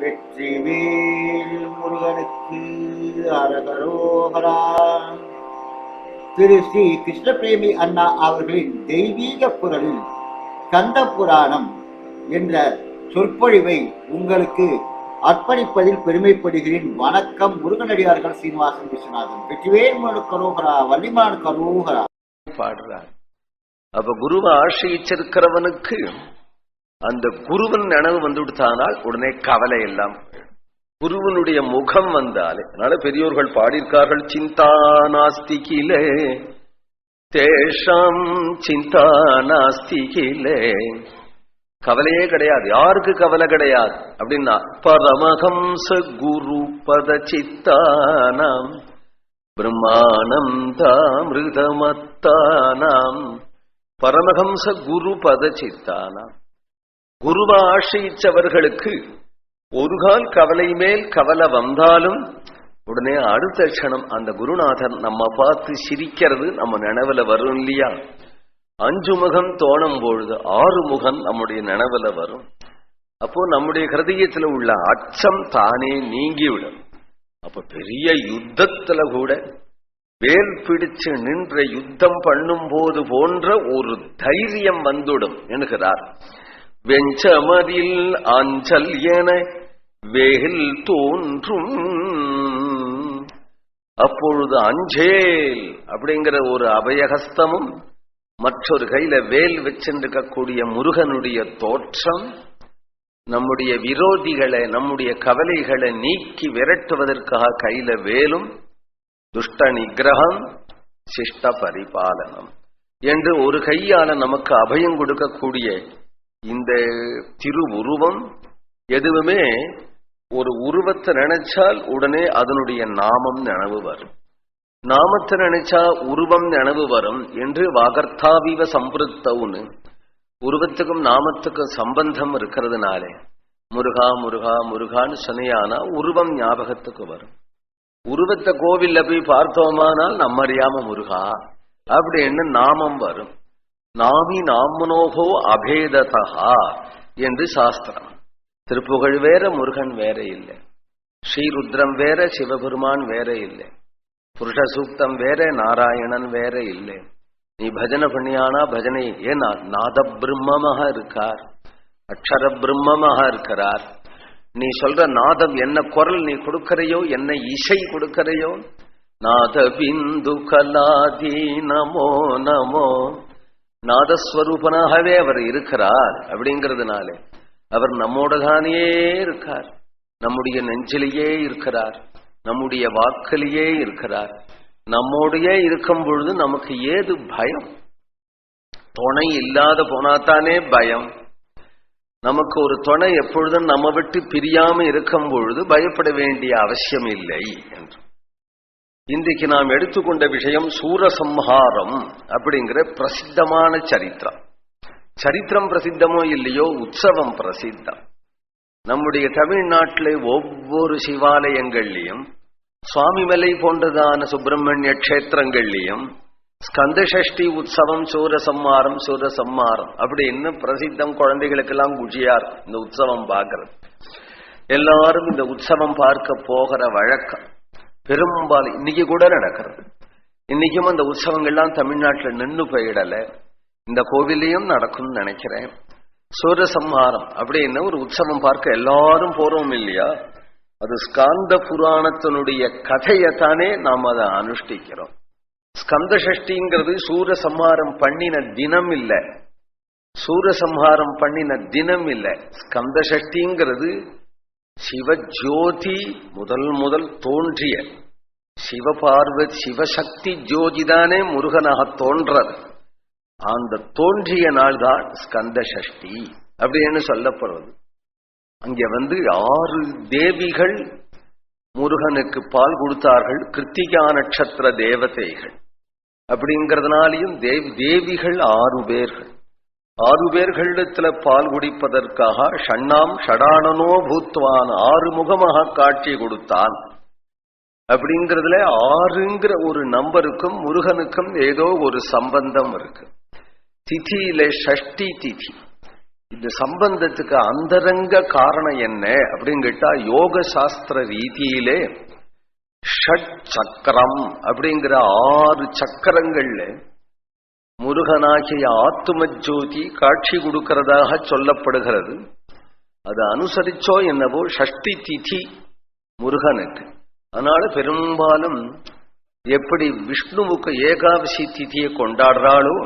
வெற்றிவேல் முருகனுக்கு அரகரோகரா. திரு ஸ்ரீ கிருஷ்ணபிரேமி அண்ணா அவர்களின் தெய்வீக குரலில் கந்த புராணம் என்ற சொற்பொழிவை உங்களுக்கு அர்ப்பணிப்பதில் பெருமைப்படுகிறேன். வணக்கம் முருகனடியார்கள் சீனிவாசன் விஸ்வநாதன். வெற்றிவேல் முருகன் கரோகரா வள்ளிமான் கரோகரா பாடுறார். அப்ப குருவை ஆசிரிச்சிருக்கிறவனுக்கு அந்த குருவன் நனவு வந்து விடுத்தானால் உடனே கவலை எல்லாம். குருவனுடைய முகம் வந்தாலே அதனால பெரியோர்கள் பாடியிருக்கார்கள் சிந்தா நாஸ்திகிலே தேஷாம் சிந்தா நாஸ்திகிலே கவலையே கிடையாது யாருக்கு கவலை கிடையாது. அப்படின்னா பரமஹம்ச குரு பத சித்தானாம் பிரம்மானந்தாமிருதமத்தானாம் பரமஹம்ச குரு பத சித்தானாம். குருவை ஆசிரிச்சவர்களுக்கு ஒரு கால் கவலை மேல் கவலை வந்தாலும் உடனே அடுத்த க்ஷணம் அந்த குருநாதன் நம்ம பார்த்து சிரிக்கிறது நம்ம நினைவுல வரும் இல்லையா? அஞ்சு முகம் தோணும் பொழுது ஆறு முகம் நம்முடைய நினைவுல வரும். அப்போ நம்முடைய ஹிருதயத்துல உள்ள அச்சம் தானே நீங்கிவிடும். அப்ப பெரிய யுத்தத்துல கூட வேல் பிடிச்சு நின்ற யுத்தம் பண்ணும் போது போன்ற ஒரு தைரியம் வந்துடும் என்கிறார். வெஞ்சமதில் அஞ்சல் என வேல் தோன்றும். அப்பொழுது அஞ்சேல் அப்படிங்கிற ஒரு அபயஹஸ்தமும் மற்றொரு கையில வேல் வச்சிருக்கக்கூடிய முருகனுடைய தோற்றம் நம்முடைய விரோதிகளை நம்முடைய கவலைகளை நீக்கி விரட்டுவதற்காக கையில வேலும் துஷ்ட நிகிரகம் சிஷ்ட பரிபாலனம். என்று ஒரு கையால நமக்கு அபயம் கொடுக்கக்கூடிய இந்த திரு உருவம் எதுவுமே ஒரு உருவத்தை நினைச்சால் உடனே அதனுடைய நாமம் நினைவு வரும். நாமத்தை நினைச்சா உருவம் நினைவு வரும் என்று வாகர்த்தாவிவ சம்பிருத்தவுன்னு உருவத்துக்கும் நாமத்துக்கும் சம்பந்தம் இருக்கிறதுனாலே முருகா முருகா முருகான்னு சொன்னையானா உருவம் ஞாபகத்துக்கு வரும். உருவத்தை கோவில்ல போய் பார்த்தோமானால் நம்ம அறியாம முருகா அப்படின்னு நாமம் வரும். நாமி நாமனோகோ அபேததா என்று சாஸ்திரம். திருப்புகழ் வேற முருகன் வேற இல்லை. ஸ்ரீருத்ரம் வேற சிவபெருமான் வேற இல்லை. புருஷ சூக்தம் வேற நாராயணன் வேற இல்லை. நீ பஜனை பண்ணியானா பஜனை ஏன் நாத பிரம்மமாக இருக்கார். அக்ஷர பிரம்மமாக இருக்கிறார். நீ சொல்ற நாதம் என்ன குரல் நீ கொடுக்கறையோ என்ன இசை கொடுக்கறையோ? நாத பிந்து கலாதி நமோ நமோ. நாதஸ்வரூபனாகவே அவர் இருக்கிறார் அப்படிங்கிறதுனாலே அவர் நம்மோடதானே இருக்கார். நம்முடைய நெஞ்சிலேயே இருக்கிறார். நம்முடைய வாக்கிலேயே இருக்கிறார். நம்மோடையே இருக்கும் பொழுது நமக்கு ஏது பயம்? துணை இல்லாத போனாத்தானே பயம். நமக்கு ஒரு துணை எப்பொழுதும் நம்ம விட்டு பிரியாம இருக்கும் பொழுது பயப்பட வேண்டிய அவசியம் இல்லை என்று. இன்றைக்கு நாம் எடுத்துக்கொண்ட விஷயம் சூரசம்ஹாரம் அப்படிங்கிற பிரசித்தமான சரித்திரம். சரித்திரம் பிரசித்தமோ இல்லையோ உற்சவம் பிரசித்தம். நம்முடைய தமிழ்நாட்டில் ஒவ்வொரு சிவாலயங்கள்லையும் சுவாமிமலை போன்றதான சுப்பிரமணிய கஷேத்திரங்கள்லையும் ஸ்கந்தசஷ்டி உற்சவம் சூரசம்மாரம் சூரசம்மாரம் அப்படின்னு பிரசித்தம் குழந்தைகளுக்கெல்லாம் குஜியா இருக்கும் இந்த உற்சவம் பார்க்கறது. எல்லாரும் இந்த உற்சவம் பார்க்க போகிற வழக்கம். பெரும்பாலும் இன்னைக்கு கூட நடக்கிறது. இன்னைக்கும் அந்த உற்சவங்கள்லாம் தமிழ்நாட்டில் நின்று போயிடல. இந்த கோவிலையும் நடக்கும்னு நினைக்கிறேன். சூரசம்ஹாரம் அப்படின்னு ஒரு உற்சவம் பார்க்க எல்லாரும் போறோம் இல்லையா? அது ஸ்காந்த புராணத்தினுடைய கதையத்தானே நாம் அதை அனுஷ்டிக்கிறோம். ஸ்கந்த சஷ்டிங்கிறது சூரசம்ஹாரம் பண்ணின தினம் இல்ல. சூரசம்ஹாரம் பண்ணின தினம் இல்ல. ஸ்கந்த சஷ்டிங்கிறது சிவஜோதி முதல் முதல் தோன்றிய. சிவபார்வதி சிவசக்தி ஜோதிதானே முருகனாக தோன்றது அந்த தோன்றிய நாள் தான் ஸ்கந்த சஷ்டி அப்படின்னு சொல்லப்படுறது அங்க வந்து ஆறு தேவிகள் முருகனுக்கு பால் கொடுத்தார்கள். கிருத்திகா நட்சத்திர தேவதைகள். அப்படிங்கிறதுனாலையும் தேவி தேவிகள் ஆறு பேர்கள். ஆறு பேர்களிடத்துல பால் குடிப்பதற்காக ஷண்ணாம் ஷடானனோ பூத்வான் ஆறு முகமாக காட்சி கொடுத்தான் அப்படிங்கிறதுல ஆறுங்கிற ஒரு நம்பருக்கும் முருகனுக்கும் ஏதோ ஒரு சம்பந்தம் இருக்கு. திதியில ஷஷ்டி திதி. இந்த சம்பந்தத்துக்கு அந்தரங்க காரணம் என்ன அப்படின்னு கேட்டா யோக சாஸ்திர ரீதியிலே ஷட் சக்கரம் அப்படிங்கிற ஆறு சக்கரங்கள்ல முருகனாகிய ஆத்தும ஜோதி காட்சி கொடுக்கிறதாக சொல்லப்படுகிறது. அது அனுசரிச்சோ என்னவோ ஷஷ்டி திதி முருகனுக்கு. அதனால பெரும்பாலும் எப்படி விஷ்ணுவுக்கு ஏகாதசி திதியை கொண்டாடுறாளோ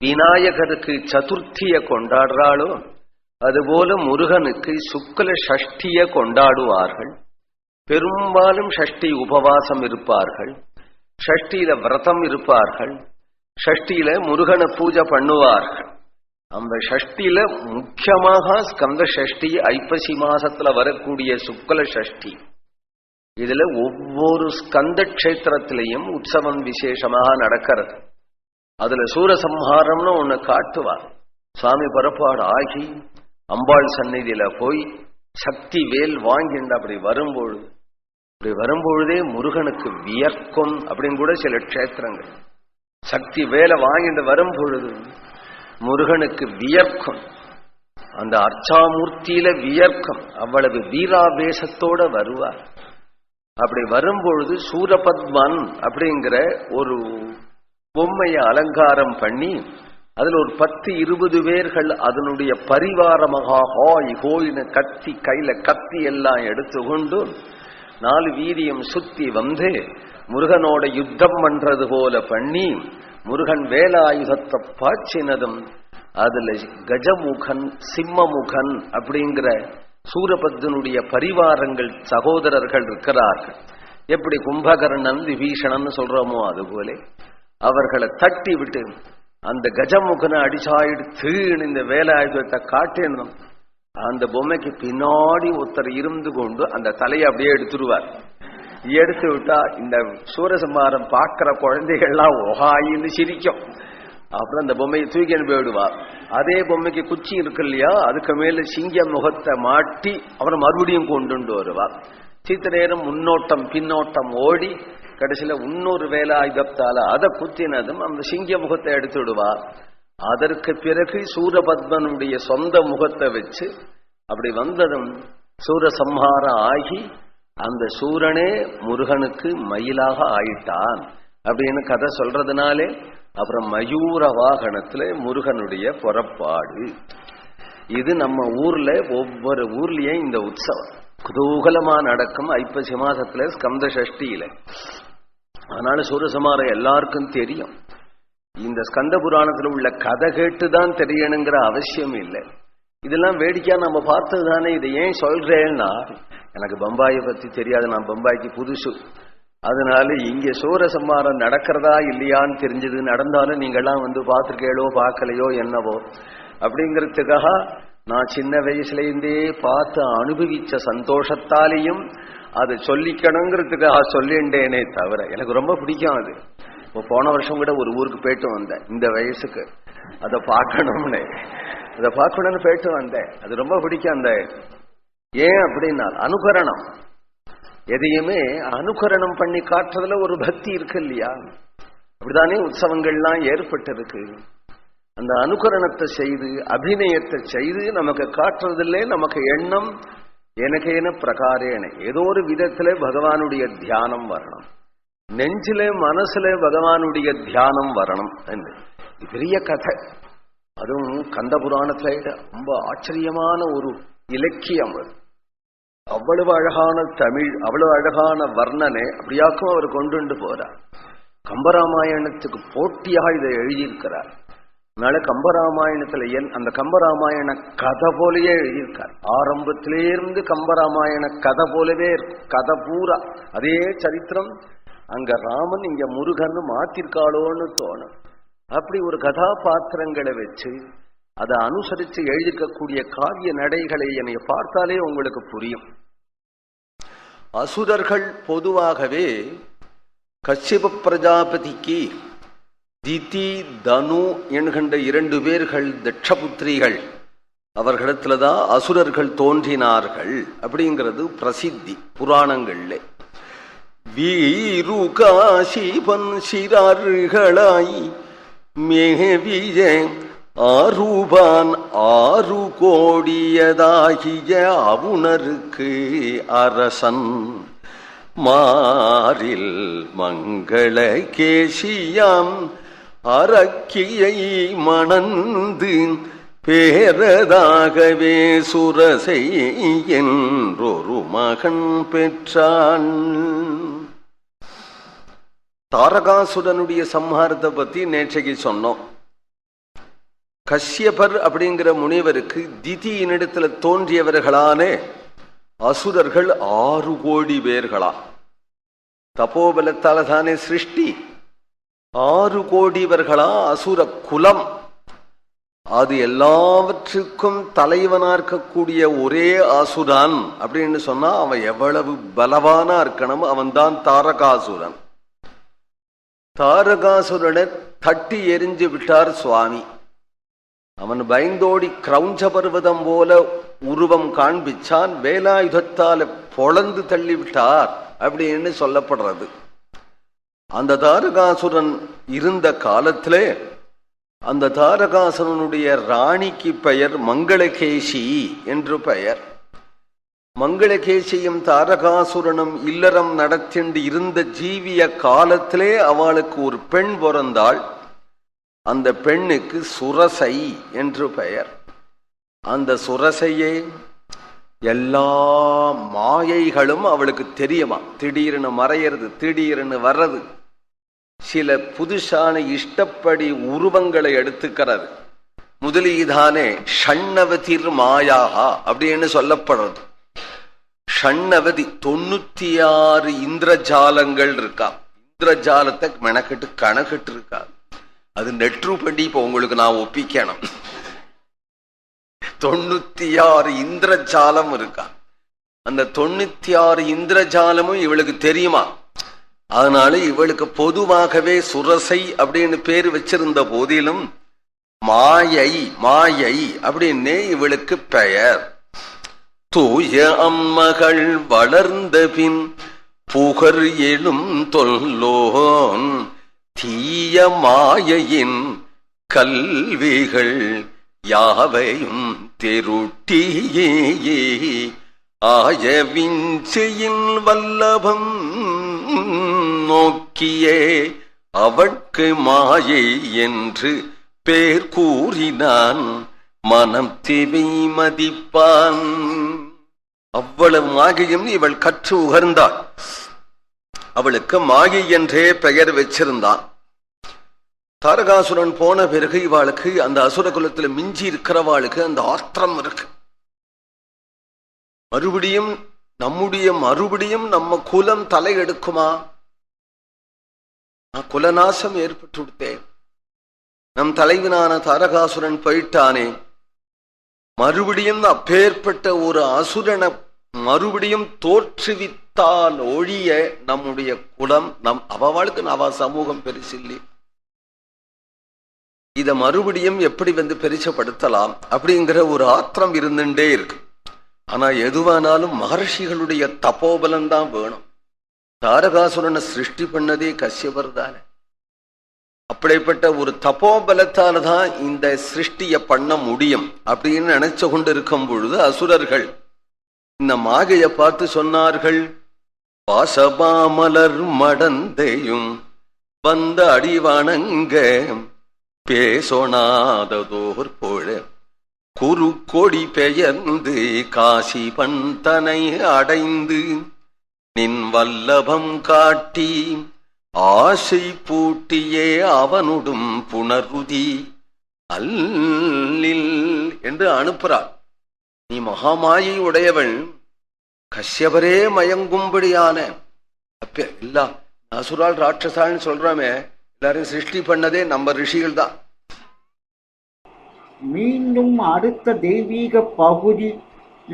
விநாயகருக்கு சதுர்த்திய கொண்டாடுறாளோ அதுபோல முருகனுக்கு சுக்ல ஷஷ்டிய கொண்டாடுவார்கள். பெரும்பாலும் ஷஷ்டி உபவாசம் இருப்பார்கள். ஷஷ்டியில விரதம் இருப்பார்கள். ஷஷ்டியில முருகனை பூஜை பண்ணுவார்கள். அந்த ஷஷ்டியில முக்கியமாக ஸ்கந்த ஷஷ்டி ஐப்பசி மாசத்துல வரக்கூடிய சுக்கல ஷஷ்டி. இதுல ஒவ்வொரு ஸ்கந்த கஷேத்திரத்திலையும் உற்சவம் விசேஷமாக நடக்கிறது. அதுல சூரசம்ஹாரம்னு ஒண்ணு காட்டுவார். சுவாமி பரப்பாடு ஆகி அம்பாள் சந்நிதியில போய் சக்தி வேல் வாங்கிண்டு அப்படி வரும்பொழுது அப்படி வரும்பொழுதே முருகனுக்கு வியர்க்கும் அப்படின்னு கூட சில க்ஷேத்திரங்கள். சக்தி வேலை வாங்கிட்டு வரும் பொழுது முருகனுக்கு வியர்க்கும். அந்த அர்ச்சாமூர்த்தியில வியர்க்கம். அவ்வளவு வீராவேசத்தோட வருவார். அப்படி வரும்பொழுது சூரபத்மன் அப்படிங்கிற ஒரு பொம்மையை அலங்காரம் பண்ணி அதுல ஒரு பத்து இருபது பேர்கள் அதனுடைய பரிவாரமாக ஹாய் கத்தி கையில கத்தி எல்லாம் எடுத்துக்கொண்டு நாலு வீரியம் சுத்தி வந்து முருகனோட யுத்தம் பண்றது போல பண்ணி முருகன் வேலாயுதத்தை பாய்ச்சினதும் அதுல கஜமுகன் சிம்மமுகன் அப்படிங்கிற சூரபத்தனுடைய பரிவாரங்கள் சகோதரர்கள் இருக்கிறார்கள். எப்படி கும்பகர்ணன் விபீஷணன் சொல்றோமோ அதுபோல அவர்களை தட்டி விட்டு அந்த கஜமுகனை அடிச்சாயிடுத்து இந்த வேலாயுதத்தை காட்டினோம் அந்த பொம்மைக்கு பின்னாடி ஒருத்தர் இருந்து கொண்டு அந்த தலையை அப்படியே எடுத்துருவார். எடுத்து விட்டா இந்த சூரசம்மாரம் பார்க்கிற குழந்தைகள்லாம் ஒகாயின்னு சிரிக்கும். அப்புறம் அந்த பொம்மையை தூக்கி போயிடுவார் அதே பொம்மைக்கு குச்சி இருக்கு இல்லையா? அதுக்கு மேல சிங்க முகத்தை மாட்டி அப்புறம் மறுபடியும் கொண்டு வருவார் சித்த நேரம் முன்னோட்டம் பின்னோட்டம் ஓடி கடைசியில இன்னொரு வேலாயுதத்தால அதை குத்தினதும் அந்த சிங்க முகத்தை எடுத்து விடுவார் அதற்கு பிறகு சூரபத்மனுடைய சொந்த முகத்தை வச்சு அப்படி வந்ததும் சூரசம்ஹாரம் ஆகி அந்த சூரனே முருகனுக்கு மயிலாக ஆயிட்டான் அப்படின்னு கதை சொல்றதுனாலே அப்புறம் மயூர வாகனத்துல முருகனுடைய புறப்பாடு. இது நம்ம ஊர்ல ஒவ்வொரு ஊர்லயும் இந்த உற்சவம். குதூகலமா நடக்கும் ஐப்பசி மாசத்துல ஸ்கந்த சஷ்டியில. அதனால சூரசமாரம் எல்லாருக்கும் தெரியும். இந்த ஸ்கந்த புராணத்துல உள்ள கதை கேட்டுதான் தெரியணுங்கிற அவசியம் இல்லை. இதெல்லாம் வேடிக்கையா நம்ம பார்த்தது தானே இதை ஏன் சொல்றேன்னா எனக்கு பம்பாயை பத்தி தெரியாது நான் பம்பாய்க்கு புதுசு. அதனால இங்க சூரசம்மாரம் நடக்கிறதா இல்லையான்னு தெரிஞ்சது நடந்தாலும் நீங்கெல்லாம் வந்து பார்த்துருக்கேளோ பார்க்கலையோ என்னவோ. அப்படிங்கிறதுக்காக நான் சின்ன வயசுலேருந்தே பார்த்து அனுபவிச்ச சந்தோஷத்தாலேயும் அதை சொல்லிக்கணுங்கிறதுக்காக சொல்லிண்டேனே தவிர எனக்கு ரொம்ப பிடிக்கும் அது. இப்போ போன வருஷம் கூட ஒரு ஊருக்கு போயிட்டு வந்தேன் இந்த வயசுக்கு. அதை பார்க்கணும்னு. அதை பார்க்கணும்னு போயிட்டு வந்தேன். அது ரொம்ப பிடிக்கும் அந்த ஏன் அப்படின்னா அனுகரணம். எதையுமே அனுகரணம் பண்ணி காட்டுறதுல ஒரு பக்தி இருக்கு இல்லையா? அப்படிதானே உற்சவங்கள்லாம் ஏற்பட்டு இருக்கு அந்த அனுகரணத்தை செய்து அபிநயத்தை செய்து நமக்கு காட்டுறதில்லே நமக்கு எண்ணம் எனக்கேன பிரகாரேன. ஏதோ ஒரு விதத்துல பகவானுடைய தியானம் வரணும். நெஞ்சில மனசுல பகவானுடைய தியானம் வரணும் என்று. பெரிய கதை. அதுவும் கந்த புராணத்துல ரொம்ப ஆச்சரியமான ஒரு இலக்கியம் அது. அவ்வளவு அழகான தமிழ் அவ்வளவு அழகான வர்ணனை அப்படியாக்கும் அவர் கொண்டு போறார். கம்பராமாயணத்துக்கு போட்டியாக இதை எழுதியிருக்கிறார். அதனால கம்பராமாயணத்துல என் அந்த கம்பராமாயண கதை போலயே எழுதியிருக்கார். ஆரம்பத்திலேருந்து கம்பராமாயண கதை போலவே இருக்கும். கதை பூரா. அதே சரித்திரம் அங்க ராமன் இங்க முருகன் மாத்திருக்காளோன்னு தோணும். அப்படி ஒரு கதாபாத்திரங்களை வச்சு அதை அனுசரித்து எழுதிக்கக்கூடிய காவிய நடைகளை என்னை பார்த்தாலே உங்களுக்கு புரியும். அசுரர்கள் பொதுவாகவே கஷ்யப பிரஜாபதிக்கு திதி தனு என்கின்ற இரண்டு பேர்கள் தட்சபுத்திரிகள். அவர்களிடத்துலதான் அசுரர்கள் தோன்றினார்கள் அப்படிங்கிறது பிரசித்தி புராணங்கள்ல. வீரு காசிபன் சிறார்களாய் மேவிய ஆரூபான் ஆறு கோடியதாகிய அவுணருக்கு அரசன். மாறில் மங்கள கேசியாம் அரக்கியை மணந்து பேரதாகவே சுரசை என்றொரு மகன் பெற்றான். தாரகாசுரனுடைய சம்ஹாரத்தை பத்தி நேற்றைக்கு சொன்னோம். கஷ்யபர் அப்படிங்கிற முனிவருக்கு திதியினிடத்துல தோன்றியவர்களான அசுரர்கள் ஆறு கோடி பேர்களா. தபோபலத்தால தானே சிருஷ்டி. ஆறு கோடிவர்களா அசுர குலம். அது எல்லாவற்றுக்கும் தலைவனா இருக்கக்கூடிய ஒரே அசுரன் அப்படின்னு சொன்னா அவன் எவ்வளவு பலவானா இருக்கணும் அவன்தான் தாரகாசுரன். தாரகாசுரனை தட்டி எரிஞ்சு விட்டார் சுவாமி. அவன் பயந்தோடி கிரௌஞ்ச பர்வதம் போல உருவம் காண்பிச்சான் வேலாயுதத்தால தள்ளி தள்ளிவிட்டார் அப்படின்னு சொல்லப்படுறது. அந்த தாரகாசுரன் இருந்த காலத்திலே அந்த தாரகாசுரனுடைய ராணிக்கு பெயர் மங்களகேசி என்று பெயர். மங்களகேசியும் தாரகாசுரனும் இல்லறம் நடத்திண்டு இருந்த ஜீவிய காலத்திலே அவளுக்கு ஒரு பெண் பிறந்தாள். அந்த பெண்ணுக்கு சுரசை என்று பெயர். அந்த சுரசையே எல்லா மாயைகளும் அவளுக்கு தெரியுமா? திடீர்னு மறையிறது திடீர்னு வர்றது. சில புதுசான இஷ்டப்படி உருவங்களை எடுத்துக்கிறது. முதலீதானே ஷண்ணவதிர் மாயாகா அப்படின்னு சொல்லப்படுறது. ஷண்ணவதி தொண்ணூத்தி ஆறு இந்திரஜாலங்கள் இருக்கா. இந்திரஜாலத்தை மெனக்கட்டு கணக்கிட்டு இருக்கா. அது நெற்று பண்ணி இப்ப உங்களுக்கு நான் ஒப்பிக்கணும். தொண்ணூத்தி ஆறு இந்திரஜாலம் இருக்கா. அந்த தொண்ணூத்தி ஆறு இந்திரஜாலமும் இவளுக்கு தெரியுமா? அதனால இவளுக்கு பொதுவாகவே சுரசை அப்படின்னு பேர் வச்சிருந்த போதிலும் மாயை மாயை அப்படின்னே இவளுக்கு பெயர். தூய அம்மகள் வளர்ந்த பின் புகர் எழும் தொல்லோன் தீய மாயையின் கல்விகள் யாவையும் தெருட்டியே. ஆயவிஞ்சையின் வல்லபம் நோக்கியே அவட்கு மாயை என்று பேர் கூறினான். மனம் திவை மதிப்பான். அவ்வளவு மாகியும் இவள் கற்று உகர்ந்தாள். அவளுக்கு மாகி என்றே பெயர் வச்சிருந்தான். தாரகாசுரன் போன பிறகு இவாளுக்கு அந்த அசுர குலத்துல மிஞ்சி இருக்கிறவாளுக்கு அந்த ஆத்திரம் இருக்கு. மறுபடியும் நம்முடைய மறுபடியும் நம்ம குலம் தலை எடுக்குமா? நான் குலநாசம் ஏற்பட்டு விடுத்தேன் நம் தலைவனான தாரகாசுரன் போயிட்டானே. மறுபடியும் அப்பேற்பட்ட ஒரு அசுரனை மறுபடியும் தோற்றுவித்தால் ஒழிய நம்முடைய குலம் நம் அவளுக்கு அவ சமூகம் பெருசில்லை. இத மறுபடியும் எப்படி வந்து பெருசப்படுத்தலாம்? அப்படிங்கிற ஒரு ஆத்திரம் இருந்துட்டே இருக்கு. ஆனா எதுவானாலும் மகர்ஷிகளுடைய தபோபலம் தான் வேணும். தாரகாசுரனை சிருஷ்டி பண்ணதே கஷ்யவர் தானே. அப்படிப்பட்ட ஒரு தபோபலத்தால தான் இந்த சிருஷ்டிய பண்ண முடியும் அப்படின்னு நினைச்சு கொண்டு இருக்கும் பொழுது அசுரர்கள் இந்த மாகைய பார்த்து சொன்னார்கள் பாசபாமலர் மடந்தையும் வந்த அடிவானங்க பேசோனாததோர் போல. குறு கொடி பெயர்ந்து காசி பந்தனை அடைந்து நின் வல்லபம் காட்டி ஆசை பூட்டியே அவனுடும் புணருதி அல்லில் என்று அனுப்புறார் நீ மகாமாயை உடையவள். கஷ்யபரே மயங்கும்படியான. அப்ப இல்ல அசுரால் ராட்சசான்னு சொல்றாமே எல்லாரும் சிருஷ்டி பண்ணதே நம்ம ரிஷிகள் தான். மீண்டும் அடுத்த தெய்வீக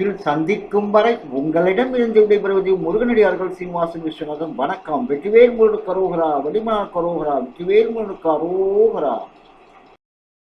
இல் சந்திக்கும் வரை உங்களிடம் இருந்து விடைபெறுவது முருகனடியார்கள் சீனிவாசன் விஸ்வநாதன். வணக்கம். வெற்றிவேல் முருகனுக்கு கரோகரா வடிமனா கரோகரா வெற்றிவேல் முருகனுக்கு அரோகரா